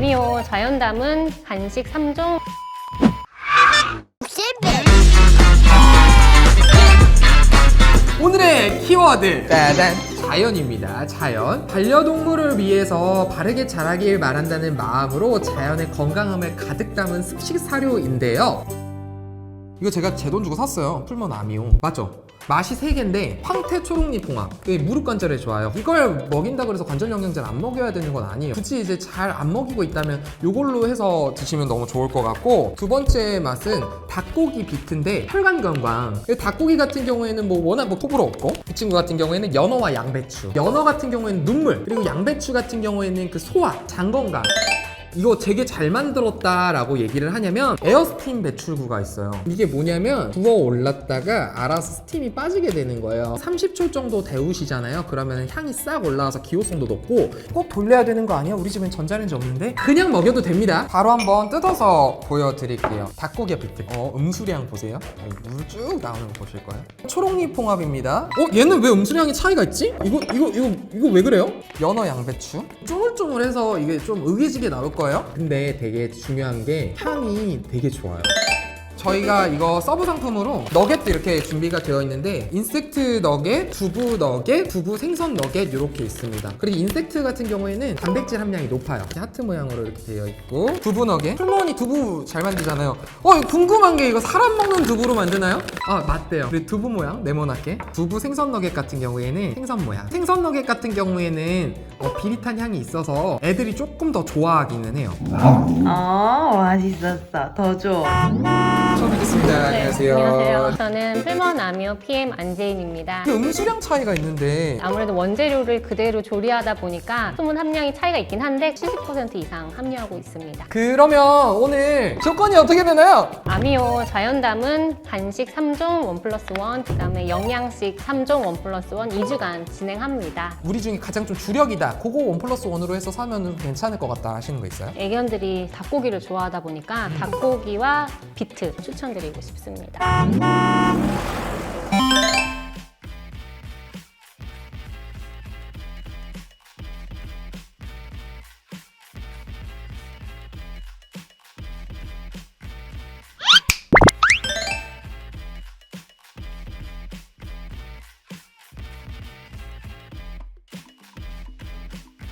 아미오 자연 담은 간식 3종. 오늘의 키워드. 짜잔. 자연입니다 자연. 반려동물을 위해서 바르게 자라길 바란다는 마음으로 자연의 건강함을 가득 담은 습식 사료인데요 이거 제가 제 돈 주고 샀어요. 풀먼 아미오. 맞죠? 맛이 세개인데 황태 초록잎 홍합. 이게 무릎 관절에 좋아요. 이걸 먹인다 그래서 관절 영양제를 안 먹여야 되는 건 아니에요. 굳이 이제 잘 안 먹이고 있다면 이걸로 해서 드시면 너무 좋을 것 같고 두 번째 맛은 닭고기 비트인데 혈관 건강 이 닭고기 같은 경우에는 뭐 워낙 뭐 호불호 없고 이 친구 같은 경우에는 연어와 양배추. 연어 같은 경우에는 눈물. 그리고 양배추 같은 경우에는 그 소화 장 건강 이거 되게 잘 만들었다라고 얘기를 하냐면 에어스팀 배출구가 있어요. 이게 뭐냐면 부어 올랐다가 알아서 스팀이 빠지게 되는 거예요. 30초 정도 데우시잖아요. 그러면 향이 싹 올라와서 기호성도 높고 꼭 돌려야 되는 거 아니야? 우리 집엔 전자레인지 없는데 그냥 먹여도 됩니다. 바로 한번 뜯어서 보여드릴게요. 닭고기 비트. 어 음수량 보세요. 물 쭉 나오는 거 보실 거예요. 초록잎 홍합입니다. 어 얘는 왜 음수량이 차이가 있지? 이거 이거 이거 이거 왜 그래요? 연어 양배추. 쪼물쪼물해서 이게 좀 으개지게 나올 거 예요. 근데 되게 중요한 게 향이 되게 좋아요. 저희가 이거 서브 상품으로 너겟도 이렇게 준비가 되어 있는데 인섹트 너겟, 두부 너겟, 두부 생선 너겟 이렇게 있습니다. 그리고 인섹트 같은 경우에는 단백질 함량이 높아요. 하트 모양으로 이렇게 되어 있고 두부 너겟. 풀머니 두부 잘 만들잖아요. 어 궁금한 게 이거 사람 먹는 두부로 만드나요? 아 맞대요. 그리고 두부 모양 네모나게. 두부 생선 너겟 같은 경우에는 생선 모양. 생선 너겟 같은 경우에는 어, 비릿한 향이 있어서 애들이 조금 더 좋아하기는 해요. 어, 맛있었어. 더 줘. 처음 뵙겠습니다. 네, 안녕하세요. 저는 풀먼 아미오 PM 안재인입니다. 그 음수량 차이가 있는데 아무래도 원재료를 그대로 조리하다 보니까 수분 함량이 차이가 있긴 한데 70% 이상 함유하고 있습니다. 그러면 오늘 조건이 어떻게 되나요? 아미오 자연 담은 간식 3종 원 플러스 원, 그다음에 영양식 3종 원 플러스 원 2주간 진행합니다. 우리 중에 가장 좀 주력이다. 그거 원 플러스 원으로 해서 사면 괜찮을 것 같다 하시는 거 있어요? 애견들이 닭고기를 좋아하다 보니까 닭고기와 비트 추천드리고 싶습니다.